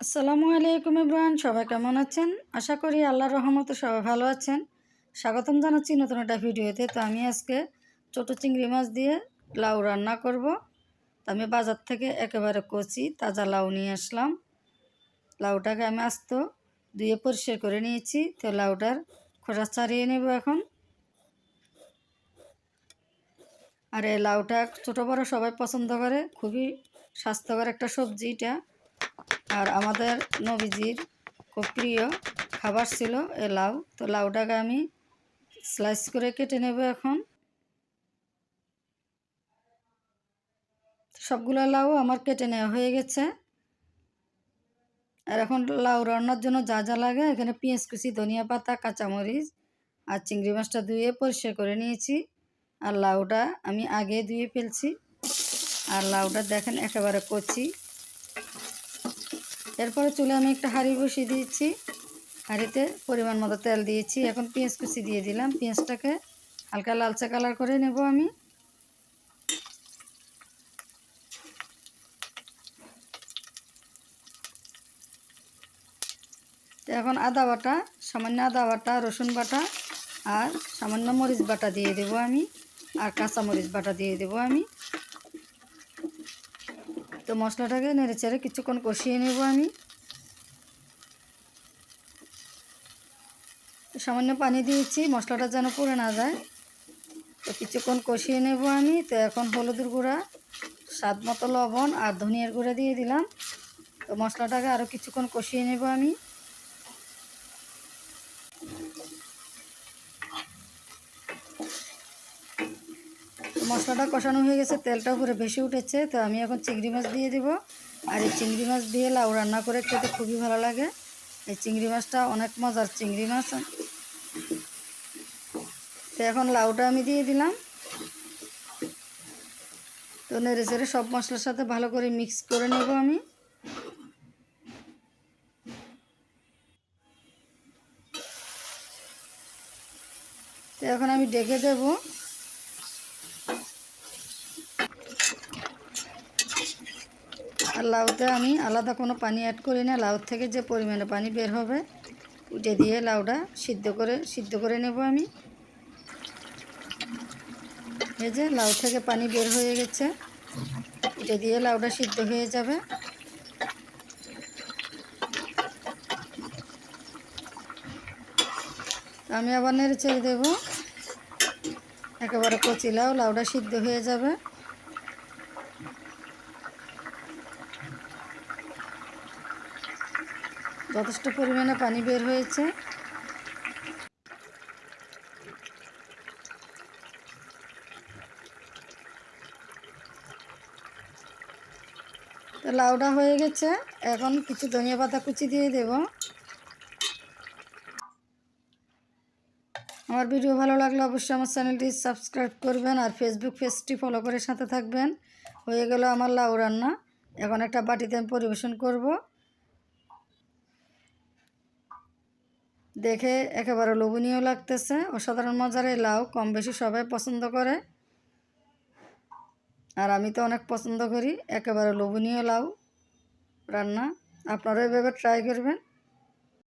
আসসালামু আলাইকুম ইব্রাহিম সবাই কেমন আছেন? আশা করি আল্লাহর রহমতে সবাই ভালো আছেন। স্বাগতম জানাচ্ছি নতুন একটা ভিডিওতে। তো আমি আজকে ছোটো চিংড়ি মাছ দিয়ে লাউ রান্না করব। তো আমি বাজার থেকে একেবারে কচি, তাজা লাউ নিয়ে আসলাম। লাউটাকে আমি আস্ত ধুয়ে পরিষ্কার করে নিয়েছি। তো লাউটার খোসা ছাড়িয়ে নেব এখন। আর এই লাউটা ছোটো বড়ো সবাই পছন্দ করে। খুবই স্বাস্থ্যকর একটা সবজি এটা। আর আমাদের নবীজির খুব প্রিয় খাবার ছিল এ লাউ। তো লাউটাকে আমি স্লাইস করে কেটে নেব এখন। সবগুলো লাউ আমার কেটে নেওয়া হয়ে গেছে। আর এখন লাউ রান্নার জন্য যা যা লাগে, এখানে পেঁয়াজ কুচি, ধনিয়া পাতা, কাঁচামরিচ আর চিংড়ি মাছটা ধুয়ে পরিষ্কার করে নিয়েছি। আর লাউটা আমি আগে ধুয়ে ফেলছি। আর লাউটা দেখেন একেবারে কচি। এরপরে চুলে আমি একটা হাঁড়ি বসিয়ে দিয়েছি। হাঁড়িতে পরিমাণ মতো তেল দিয়েছি। এখন পেঁয়াজ কুচি দিয়ে দিলাম। পেঁয়াজটাকে হালকা লালচে কালার করে নেব আমি। তো এখন আদা বাটা, সামান্য আদা বাটা, রসুন বাটা আর সামান্য মরিচ বাটা দিয়ে দেবো আমি। আর কাঁচা মরিচ বাটা দিয়ে দেবো আমি। তো মশলাটাকে নেড়েচেড়ে কিছুক্ষণ কষিয়ে নেব আমি। সামান্য পানি দিয়েছি, মশলাটা যেন পড়ে না যায়। তো কিছুক্ষণ কষিয়ে নেব আমি। তো এখন হলুদের গুঁড়া, স্বাদ মতো লবণ আর ধনিয়ার গুঁড়া দিয়ে দিলাম। তো মশলাটাকে আরও কিছুক্ষণ কষিয়ে নেব আমি। মশলাটা কষানো হয়ে গেছে, তেলটা উপরে ভেসে উঠেছে, তো আমি এখন চিংড়ি মাছ দিয়ে দিব। আর এই চিংড়ি মাছ দিয়ে লাউ রান্না করে খেতে খুবই ভালো লাগে। এই চিংড়ি মাছটা অনেক মজার চিংড়ি মাছ। তো এখন লাউটা আমি দিয়ে দিলাম। তো নেড়ে চেড়ে সব মশলার সাথে ভালো করে মিক্স করে নেব আমি। তো এখন আমি ডেকে দেবো। আর লাউতে আমি আলাদা কোনো পানি অ্যাড করি না। লাউ থেকে যে পরিমাণে পানি বের হবে, উঠে দিয়ে লাউটা সিদ্ধ করে সিদ্ধ করে নেব আমি। এই যে লাউ থেকে পানি বের হয়ে গেছে। উঠে দিয়ে লাউটা সিদ্ধ হয়ে যাবে। আমি আবার নেড়ে ছেড়ে দেবো। একেবারে কচি লাউ, লাউটা সিদ্ধ হয়ে যাবে। যথেষ্ট পরিমাণে পানি বের হয়েছে। তো লাউটা হয়ে গেছে। এখন কিছু ধনিয়া পাতা কুচি দিয়ে দেব। আমার ভিডিও ভালো লাগলে অবশ্যই আমার চ্যানেলটি সাবস্ক্রাইব করবেন আর ফেসবুক পেজটি ফলো করে সাথে থাকবেন। হয়ে গেল আমার লাউ রান্না। এখন একটা বাটিতে আমি পরিবেশন করব। দেখে একেবারে লোভনীয় লাগতেছে। অসাধারণ মজার এই লাউ কম বেশি সবাই পছন্দ করে। আর আমি তো অনেক পছন্দ করি, একেবারে লোভনীয় লাউ রান্না। আপনারা এভাবে ট্রাই করবেন।